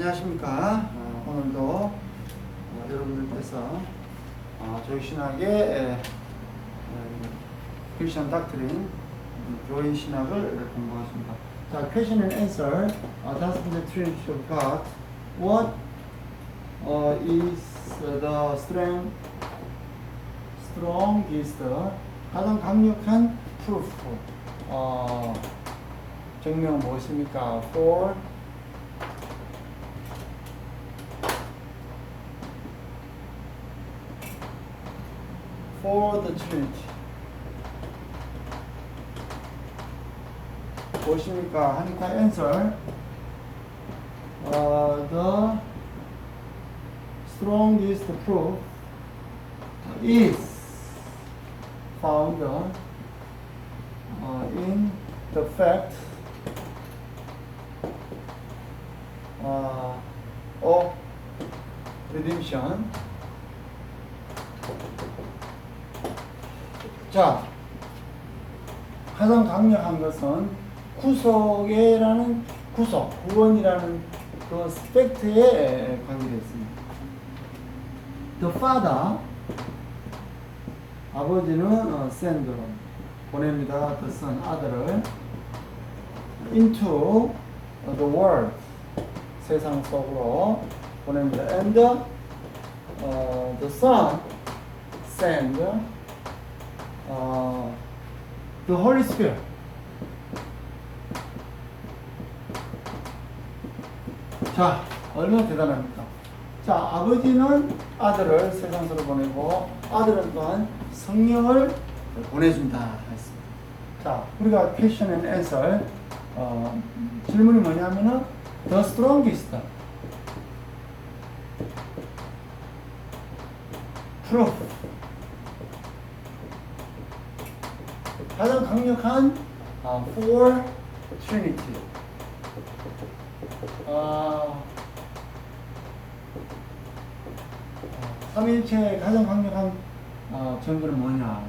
안녕하십니까. 어, 오늘도 어, 여러분들께서 어, 저희 신학의 에, 에, 크리스천 닥트린 음, 교회 신학을 공부하겠습니다. 자, question and answer. 어, 다섯 번째 Trinity of God. What uh, is the strength, strongest, 가장 강력한 proof? 어, 증명 무엇입니까? For for the Trinity. 무엇입니까? 하니까 answer. Uh, the strongest proof is found uh, in the fact uh, of redemption. 자, 가장 강력한 것은 구속이라는 구속, 구원이라는 그 스펙트에 관계되어 있습니다. The Father, 아버지는 어, send, 보냅니다. The Son, 아들을 into the world, 세상 속으로 보냅니다. And uh, the Son send 어, the Holy Spirit. 자, 얼마나 대단합니까? 자, 아버지는 아들을 세상으로 보내고 아들은 또한 성령을 보내준다 했습니다. 자, 우리가 question and answer 어, 질문이 뭐냐면은 the strongest proof 가장 강력한 어, for Trinity. 어, 삼일체의 가장 강력한 어, 증거는 뭐냐?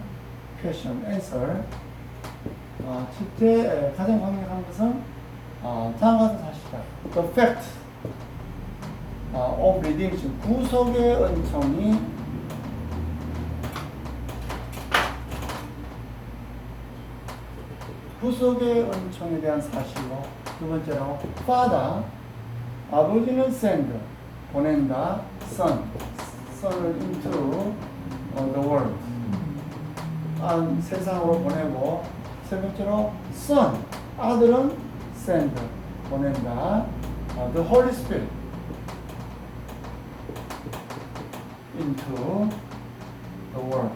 Question, answer. 어, 첫째 가장 강력한 것은 어, 다음과 사실이다. The fact 어, of redemption, 구속의 은총이 구속의 은총에 대한 사실로 두 번째로 Father 아버지는 send 보낸다 Son Son을 into the world 아, 세상으로 보내고 세 번째로 Son 아들은 send 보낸다 어, The Holy Spirit into the world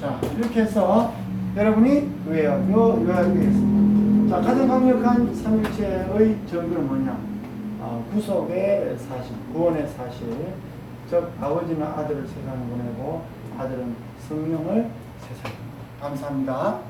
자 이렇게 해서 여러분이 외워, 요, 요약이 되겠습니다. 자, 가장 강력한 삼일체의 정도는 뭐냐? 어, 구속의 사실, 구원의 사실. 즉, 아버지는 아들을 세상에 보내고, 아들은 성령을 세상에 보내고. 감사합니다.